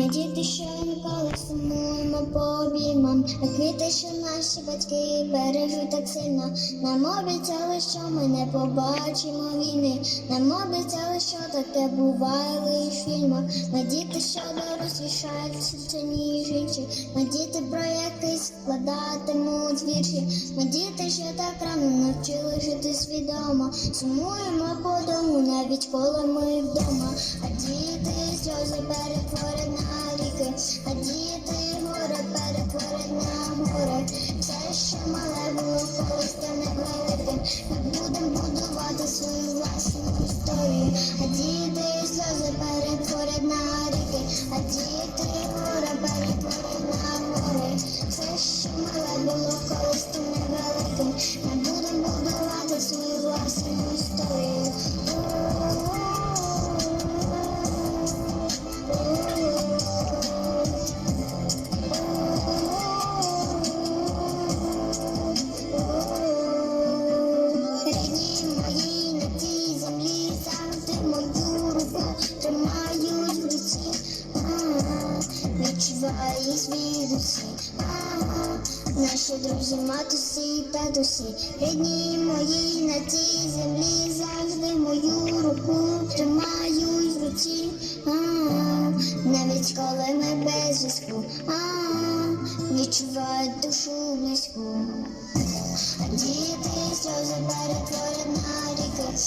Ми діти, що ніколи сумуємо по обіймам, а квіти, що наші батьки бережуть так сильно. Нам обіцяли, що ми не побачимо війни. Нам обіцяли, що таке буває лиш в фільмах. Ми діти, що дорослішають все ніж інші. Ми діти, про яких складатимуть вірші. Ми діти, що так рано навчили жити свідомо. Сумуємо по дому, навіть коли ми вдома. А діти сльози перетворять на ріки, а діти горе перетворять на горе. Все, що мале було стане великим. Ми будемо будувати свою власну історію. А діти сльози перетворять на ріки, а діти горе перетворять на горе. Все, що мале було стане великим. Наші друзі, матусі і татусі, рідні мої на цій землі, завжди мою руку тримають в руці. Навіть коли ми без зв'язку, Ага, відчувають душу близьку. А діти сльози перетворять на ріки,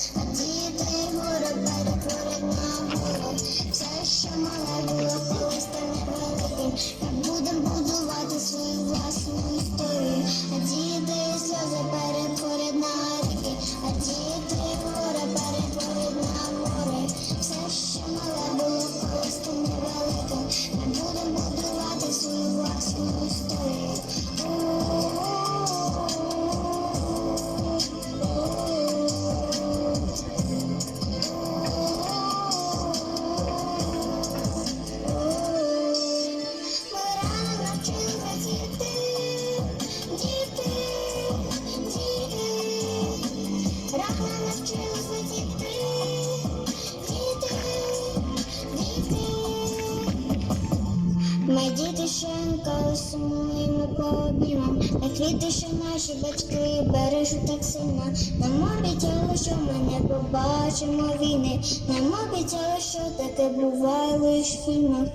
Ми діти, що інколи сумуємо по обіймам, а квіти, що наші батьки бережуть так сильно. Нам обіцяли, що ми не побачимо війни. Нам обіцяли, що таке буває лиш в фільмах.